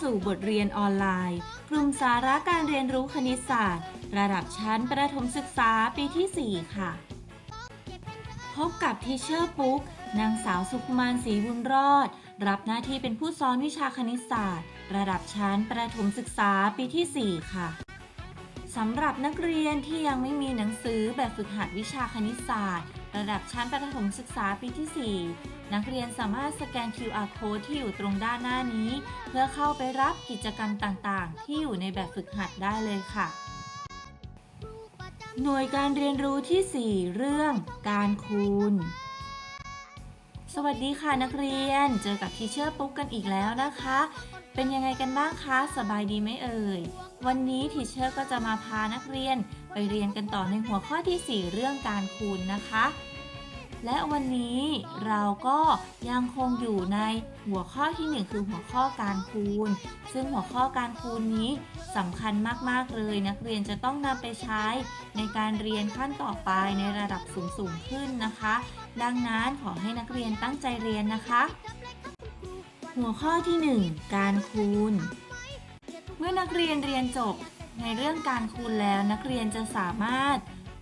สู่บทเรียนออนไลน์ กลุ่มสาระการเรียนรู้คณิตศาสตร์ ระดับชั้นประถมศึกษาปีที่ 4 ค่ะ พบกับทีเชอร์ปุ๊ก นางสาวสุขุมานศรีบุญรอด รับหน้าที่เป็นผู้สอนวิชาคณิตศาสตร์ ระดับชั้นประถมศึกษาปีที่ 4 ค่ะสำหรับนักเรียนที่ยังไม่มีหนังสือแบบฝึกหัดวิชาคณิตศาสตร์ ระดับชั้นประถมศึกษาปีที่ 4 นักเรียนสามารถสแกน QR code ที่อยู่ตรงด้านหน้านี้ เพื่อเข้าไปรับกิจกรรมต่างๆ ที่อยู่ในแบบฝึกหัดได้เลยค่ะ หน่วยการเรียนรู้ทีสี่ 4 เรื่องการคูณ สวัสดีค่ะนักเรียน เจอกับทีเชอร์ปุ๊กกันอีกแล้วนะคะ เป็นยังไงกันบ้างคะ สบายดีไหมเอ่ย วันนี้ทีเชอร์ก็จะมาพานักเรียนไปเรียนกันต่อในหัวข้อทีสี่4 เรื่องการคูณนะคะ และวันนี้เราก็ยังคงอยู่ในหัวข้อที่ 1 คือหัวข้อการคูณ ซึ่งหัวข้อการคูณนี้สำคัญมากๆเลย นักเรียนจะต้องนำไปใช้ในการเรียนขั้นต่อไปในระดับสูงๆขึ้นนะคะ ดังนั้นขอให้นักเรียนตั้งใจเรียนนะคะ หัวข้อที่ 1 การคูณ เมื่อนักเรียนเรียนจบในเรื่องการคูณแล้วนักเรียนจะสามารถ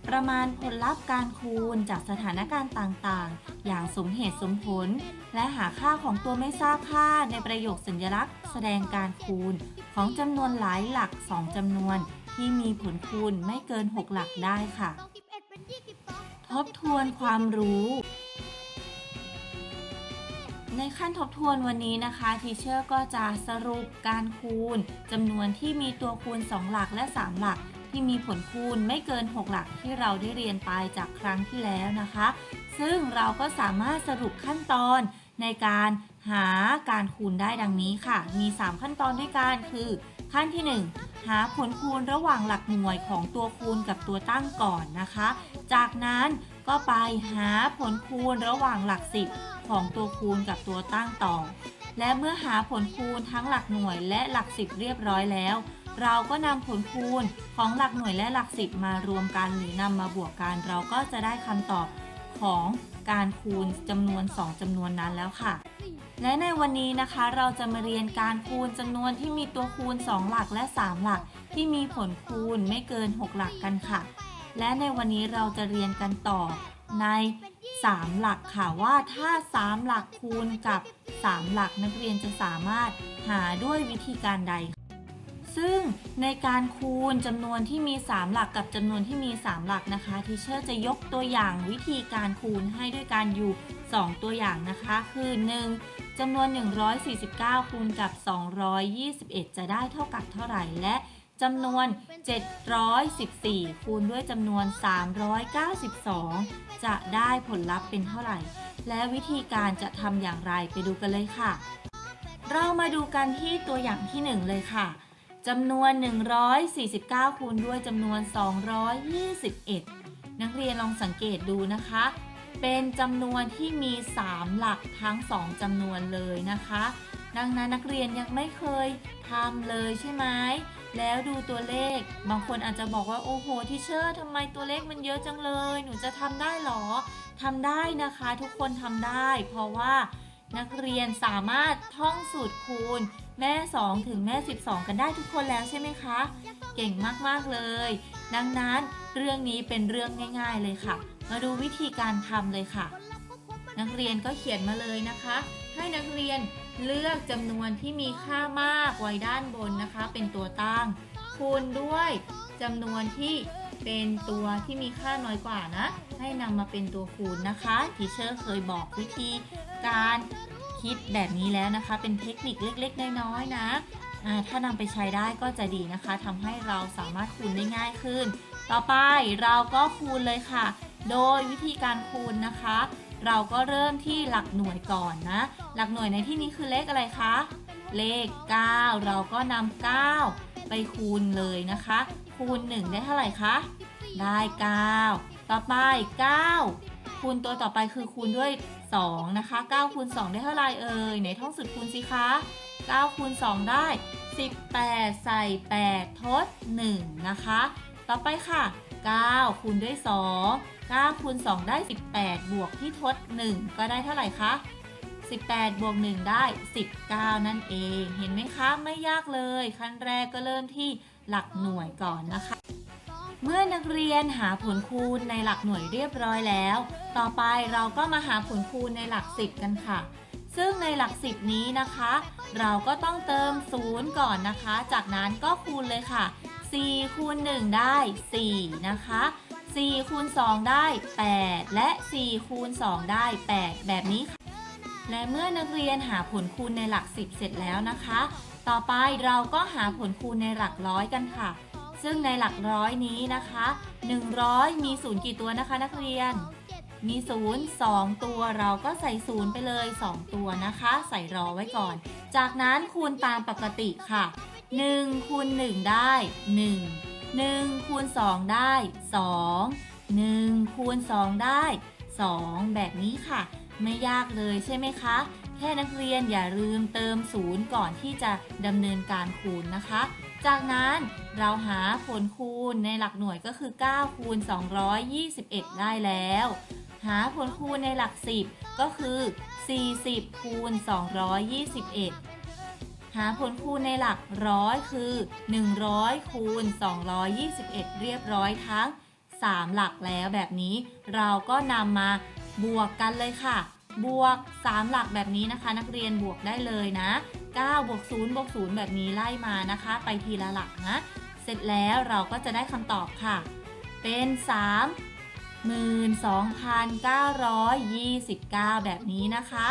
ประมาณผลลัพธ์การคูณจากสถานการณ์ต่างๆ อย่างสมเหตุสมผล และหาค่าของตัวไม่ทราบค่าในประโยคสัญลักษณ์ แสดงการคูณ ของจำนวนหลายหลัก 2จำนวน ที่มีผลคูณไม่เกิน 6 หลักได้ค่ะ ทบทวนความรู้ในขั้นทบทวนวันนี้นะคะทีเชอร์ก็จะสรุปการคูณจำนวนที่มีตัวคูณ 2 หลักและ 3 หลัก ที่มีผลคูณไม่เกิน 6 หลักที่เราได้เรียนไปจากครั้งที่แล้วนะคะ ซึ่งเราก็สามารถสรุปขั้นตอนในการหาการคูณได้ดังนี้ค่ะ มี 3 ขั้นตอนด้วยกันคือ ขั้นที่ 1 หาผลคูณระหว่างหลักหน่วยของตัวคูณกับตัวตั้งก่อนนะคะ จากนั้นก็ไปหาผลคูณระหว่างหลัก10ของตัวคูณกับตัวตั้งต่อ และเมื่อหาผลคูณทั้งหลักหน่วยและหลัก10เรียบร้อยแล้ว เราก็นำผลคูณของหลักหน่วยและหลัก10มารวมกันหรือนำมาบวกกัน เราก็จะได้คำตอบของการคูณจำนวน 2จำนวนนั้นแล้วค่ะ และในวันนี้นะคะเราจะมาเรียนการคูณจำนวนที่มีตัวคูณ 2 หลักและ 3 หลัก ที่มีผลคูณไม่เกิน 6 หลักกันค่ะ และในวันนี้เราจะเรียนกันต่อ ใน 3 หลักค่ะว่าถ้า 3 หลักคูณกับ 3 หลักนักเรียนจะสามารถหาด้วยวิธีการใด ซึ่งในการคูณจำนวนที่มี 3 หลักกับจำนวนที่มี 3 หลักนะคะทีเชอร์จะยกตัวอย่างวิธีการคูณให้ด้วยการอยู่ 2 ตัวอย่างนะคะ คือ 1. จำนวน 149 คูณกับ 221 จะได้เท่ากับเท่าไหร่และ จำนวน 714 คูณด้วยจำนวน 392 จะได้ผลลัพธ์เป็นเท่าไหร่ และวิธีการจะทำอย่างไรไปดูกันเลยค่ะ เรามาดูกันที่ตัวอย่างที่ 1 เลยค่ะจำนวน 149 คูณด้วยจำนวน 221 นักเรียนลองสังเกตดูนะคะ เป็นจำนวนที่มี 3 หลักทั้ง 2จำนวนเลยนะคะ ดังนั้นนักเรียนยังไม่เคยทำเลยใช่ไหม แล้วดูตัวเลข บางคนอาจจะบอกว่าโอ้โหทีเชอร์ทำไมตัวเลขมันเยอะจังเลย หนูจะทำได้หรอทำได้นะคะทุกคนทำได้ เพราะว่านักเรียนสามารถท่องสูตรคูณ แม่ 2 ถึงแม่ 12 กันได้ทุกคนแล้วใช่ไหมคะ เก่งมากๆเลย ดังนั้นเรื่องนี้เป็นเรื่องง่าย ๆเลยค่ะ มาดูวิธีการทำเลยค่ะ นักเรียนก็เขียนมาเลยนะคะ ให้นักเรียนเลือกจำนวนที่มีค่ามากไว้ด้านบนนะคะ เป็นตัวตั้ง คูณด้วยจำนวนที่เป็นตัวที่มีค่าน้อยกว่านะ ให้นำมาเป็นตัวคูณนะคะทีเชอร์เคยบอกวิธีการคิดแบบนี้แล้วนะคะ เป็นเทคนิคเล็กๆ น้อยๆนะถ้านำไปใช้ได้ก็จะดีนะคะทำให้เราสามารถคูณได้ง่ายขึ้น ต่อไปเราก็คูณเลยค่ะ โดยวิธีการคูณนะคะ เราก็เริ่มที่หลักหน่วยก่อนนะ หลักหน่วยในที่นี้คือเลขอะไรคะ เลข 9 เราก็นำ9 ไปคูณเลยนะคะ คูณ 1 ได้เท่าไหร่คะ ได้ 9 ต่อไป 9คคูณตัวต่อไปคือคูณด้วย 2 นะคะ 9 คูณ 2 ได้เท่าไหร่เอ่ยไหนท่องสุดคูณสิคะ 9 คูณ 2 ได้ 18 ใส่ 8 ทด 1 นะคะ ต่อไปค่ะ 9 คูณด้วย 2 9 คูณ 2 ได้ 18 บวกที่ทด 1 ก็ได้เท่าไหร่คะ 18 บวก 1 ได้ 19 นั่นเอง เห็นไหมคะ ไม่ยากเลย ขั้นแรกก็เริ่มที่หลักหน่วยก่อนนะคะ เมื่อนักเรียนหาผลคูณในหลักหน่วยเรียบร้อยแล้ว ต่อไปเราก็มาหาผลคูณในหลักสิบกันค่ะ ซึ่งในหลักสิบนี้นะคะ เราก็ต้องเติมศูนย์ก่อนนะคะ จากนั้นก็คูณเลยค่ะ 4คูณ1ได้ 4 นะคะ4คูณ2ได้ 8 และ 4คูณ2ได้ 8 แบบนี้ค่ะ และเมื่อนักเรียนหาผลคูณในหลัก 10 เสร็จแล้วนะคะ ต่อไปเราก็หาผลคูณในหลักร้อยกันค่ะ ซึ่งในหลักร้อยนี้นะคะ 100 มีศูนย์กี่ตัวนะคะ นักเรียน มีศูนย์2ตัวเราก็ใส่ศูนย์ไปเลย 2 ตัวนะคะ ใส่รอไว้ก่อน จากนั้นคูณตามปกติค่ะ 1คูณ1ได้ 1 1คูณ2ได้ 2 1คูณ2ได้ 2 แบบนี้ค่ะ ไม่ยากเลยใช่ไหมคะ แค่นักเรียนอย่าลืมเติมศูนย์ก่อนที่จะดำเนินการคูณนะคะ จากนั้นเราหาผลคูณในหลักหน่วยก็คือ 9 คูณ 221 ได้แล้ว หาผลคูณในหลัก 10 ก็คือ 40 คูณ 221 หาผลคูณในหลักร้อยคือ 100 คูณ 221 เรียบร้อยทั้ง 3 หลักแล้วแบบนี้ เราก็นำมาบวกกันเลยค่ะ บวก 3 หลักแบบนี้นะคะ นักเรียนบวกได้เลยนะ9บวก0บวก0แบบนี้ไล่มานะคะ ไปทีละหลักนะ เสร็จแล้วเราก็จะได้คำตอบค่ะ เป็น32,929 แบบนี้นะคะ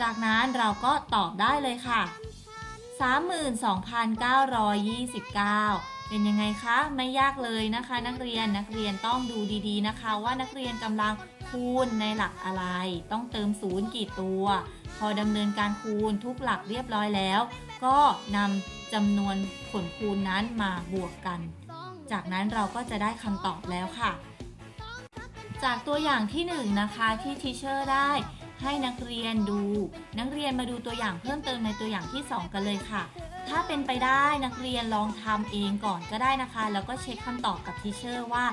จากนั้นเราก็ตอบได้เลยค่ะ 32,929 เป็นยังไงคะ ไม่ยากเลยนะคะ นักเรียนนักเรียนต้องดูดีๆนะคะ ว่านักเรียนกำลังคูณในหลักอะไร ต้องเติมศูนย์กี่ตัว พอดำเนินการคูณทุกหลักเรียบร้อยแล้ว ก็นำจำนวนผลคูณนั้นมาบวกกัน จากนั้นเราก็จะได้คำตอบแล้วค่ะ จากตัวอย่างที่1นงนะคะที่ทีเชอร์ได้ ให้นักเรียนดู นักเรียนมาดูตัวอย่างเพิ่มเติมในตัวอย่างที่ 2 กันเลยค่ะ ถ้าเป็นไปได้นักเรียนลองทำเองก่อนก็ได้นะคะ แล้วก็เช็คคำตอบกับทีเชอร์ว่า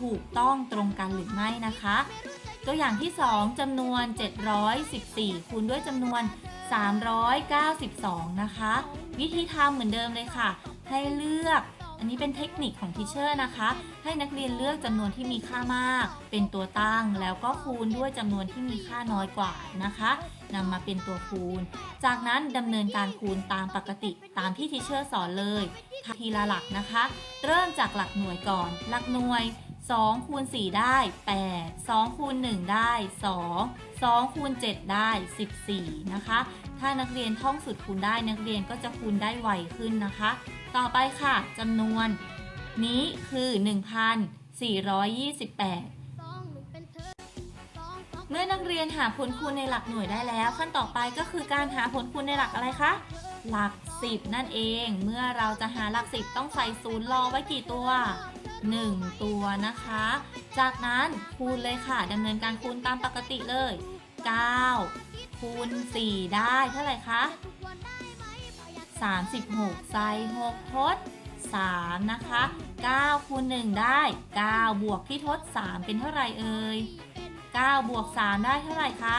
ถูกต้องตรงกันหรือไม่นะคะ ตัวอย่างที่ 2จำนวน 714 คูณด้วยจำนวน 392 นะคะ วิธีทำเหมือนเดิมเลยค่ะ ให้เลือก อันนี้เป็นเทคนิคของทีเชอร์นะคะ ให้นักเรียนเลือกจำนวนที่มีค่ามาก เป็นตัวตั้งแล้วก็คูณด้วยจำนวนที่มีค่าน้อยกว่านะคะนำมาเป็นตัวคูณ จากนั้นดำเนินการคูณตามปกติตามที่ทีเชอร์สอนเลยทีละหลักนะคะ เริ่มจากหลักหน่วยก่อน หลักหน่วย2คูณ4ได้ 8 2คูณ1ได้ 2 2คูณ7ได้ 14 นะคะ ถ้านักเรียนท่องสูตรคูณได้นักเรียนก็จะคูณได้ไวขึ้นนะคะ ต่อไปค่ะจำนวน นี้คือ 1,428 เมื่อนักเรียนหาผลคูณในหลักหน่วยได้แล้ว ขั้นต่อไปก็คือการหาผลคูณในหลักอะไรคะ หลัก 10 นั่นเอง เมื่อเราจะหาหลัก 10 ต้องใส่ศูนย์รอไว้กี่ตัว 1 ตัวนะคะ จากนั้นคูณเลยค่ะดำเนินการคูณตามปกติเลย 9 คูณ 4 ได้เท่าไหร่คะ 36ใส่6ทด 3 นะคะ9คูณ1ได้ 9 บวกที่ทด 3 เป็นเท่าไหร่เอ่ย9บวก 3 ได้เท่าไหร่คะ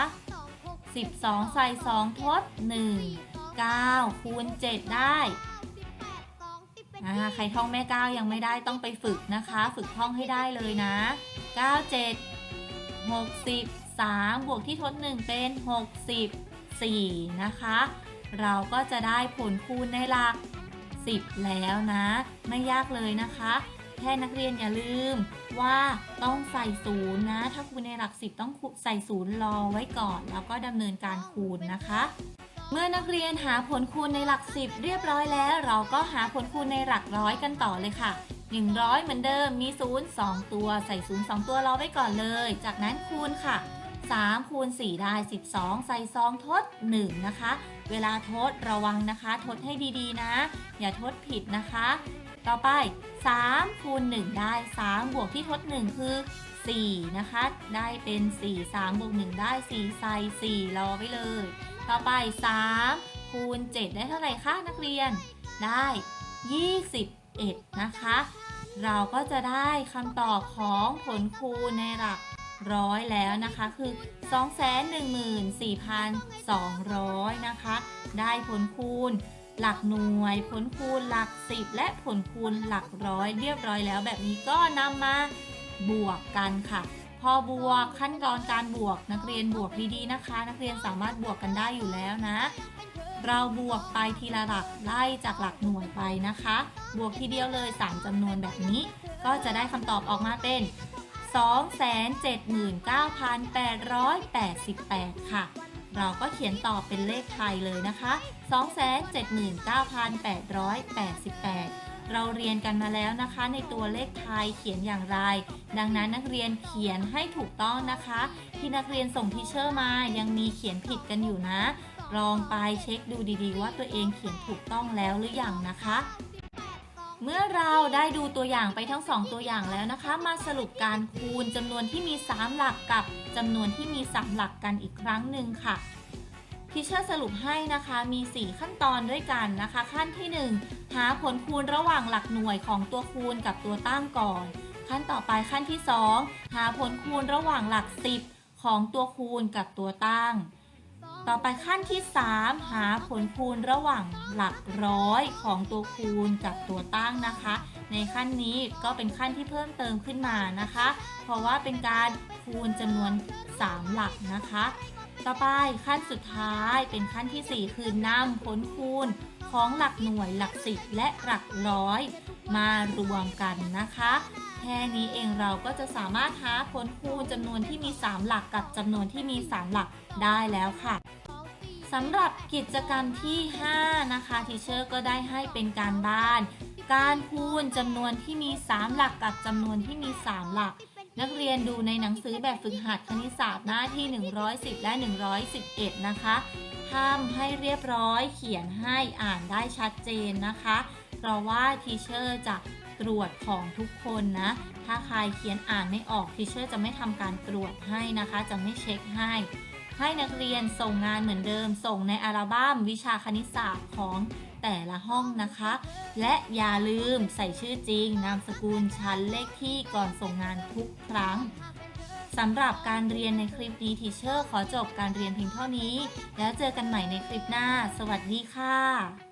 12 ใส่ 2 ทด 1 9คูณ7ได้ใครท่องแม่ 9 ยังไม่ได้ต้องไปฝึกนะคะ ฝึกท่องให้ได้เลยนะ 9 7 60 3 บวกที่ทด 1 เป็น 64 นะคะ เราก็จะได้ผลคูณในหลัก 10 แล้วนะ ไม่ยากเลยนะคะแค่นักเรียนอย่าลืมว่าต้องใส่ศูนย์นะ ถ้าคูณในหลัก10ต้องใส่ศูนย์รอไว้ก่อน แล้วก็ดำเนินการคูณนะคะ เมื่อนักเรียนหาผลคูณในหลัก10เรียบร้อยแล้ว เราก็หาผลคูณในหลักร้อยกันต่อเลยค่ะ 100 เหมือนเดิมมี 0 2 ตัว ใส่ 0 2 ตัวรอไว้ก่อนเลย จากนั้นคูณค่ะ 3คูณ4ได้ 12 ใส่2ทด 1 นะคะ เวลาทดระวังนะคะ ทดให้ดีๆนะ อย่าทดผิดนะคะ ต่อไป3คูณ1ได้ 3 บวกที่ทด 1 คือ 4 นะคะ ได้เป็น 4 3บวก1ได้ 4 ใส่ 4 รอไว้เลย ต่อไป 3 คูณ 7 ได้เท่าไหร่คะนักเรียน ได้ 21 นะคะ เราก็จะได้คำตอบของผลคูณในหลัก ร้อยแล้วนะคะ คือ 214,200 นะคะ ได้ผลคูณหลักหน่วย ผลคูณหลัก10และผลคูณหลักร้อยเรียบร้อยแล้ว แบบนี้ก็นำมาบวกกันค่ะ พอบวกขั้นตอนการบวกนักเรียนบวกดีๆนะคะ นักเรียนสามารถบวกกันได้อยู่แล้วนะ เราบวกไปทีละหลักไล่จากหลักหน่วยไปนะคะ บวกทีเดียวเลย 3จำนวนแบบนี้ ก็จะได้คำตอบออกมาเป็น 279,888 ค่ะ เราก็เขียนต่อเป็นเลขไทยเลยนะคะ 279,888 เราเรียนกันมาแล้วนะคะ ในตัวเลขไทยเขียนอย่างไร ดังนั้นนักเรียนเขียนให้ถูกต้องนะคะ ที่นักเรียนส่งทีเชอร์มายังมีเขียนผิดกันอยู่นะ ลองไปเช็คดูดีๆ ว่าตัวเองเขียนถูกต้องแล้วหรือยังนะคะ เมื่อเราได้ดูตัวอย่างไปทั้ง 2 ตัวอย่างแล้วนะคะ มาสรุปการคูณจำนวนที่มี 3 หลักกับจำนวนที่มี 3 หลักกันอีกครั้งหนึ่งค่ะทิเชอร์สรุปให้นะคะมี 4 ขั้นตอนด้วยกันนะคะ ขั้นที่ 1 หาผลคูณระหว่างหลักหน่วยของตัวคูณกับตัวตั้งก่อน ขั้นต่อไปขั้นที่ 2 หาผลคูณระหว่างหลัก 10 ของตัวคูณกับตัวตั้ง ต่อไปขั้นที่ 3 หาผลคูณระหว่างหลักร้อยของตัวคูณกับตัวตั้งนะคะ ในขั้นนี้ก็เป็นขั้นที่เพิ่มเติมขึ้นมานะคะ เพราะว่าเป็นการคูณจำนวน 3 หลักนะคะ ต่อไปขั้นสุดท้ายเป็นขั้นทีสี่4 คือนำผลคูณของหลักหน่วยหลักสิบและหลักร้อย มารวมกันนะคะ แค่นี้เองเราก็จะสามารถหาผลคูณจำนวนที่มี 3 หลักกับจำนวนที่มี 3 หลักได้แล้วค่ะ สำหรับกิจกรรมที่ 5 นะคะทีเชอร์ก็ได้ให้เป็นการบ้าน การคูณจำนวนที่มี 3 หลักกับจำนวนที่มี 3 หลัก นักเรียนดูในหนังสือแบบฝึกหัดคณิตศาสตร์หน้าที่ 110 และ 111 นะคะทำให้เรียบร้อยเขียนให้อ่านได้ชัดเจนนะคะ เพราะว่าทีเชอร์จะตรวจของทุกคนนะ ถ้าใครเขียนอ่านไม่ออกทีเชอร์จะไม่ทำการตรวจให้นะคะ จะไม่เช็คให้ ให้นักเรียนส่งงานเหมือนเดิม ส่งในอัลบั้มวิชาคณิตศาสตร์ของแต่ละห้องนะคะ และอย่าลืมใส่ชื่อจริง นามสกุลชั้นเลขที่ก่อนส่งงานทุกครั้งสำหรับการเรียนในคลิปนี้ทีเชอร์ขอจบการเรียนเพียงเท่านี้ แล้วเจอกันใหม่ในคลิปหน้า สวัสดีค่ะ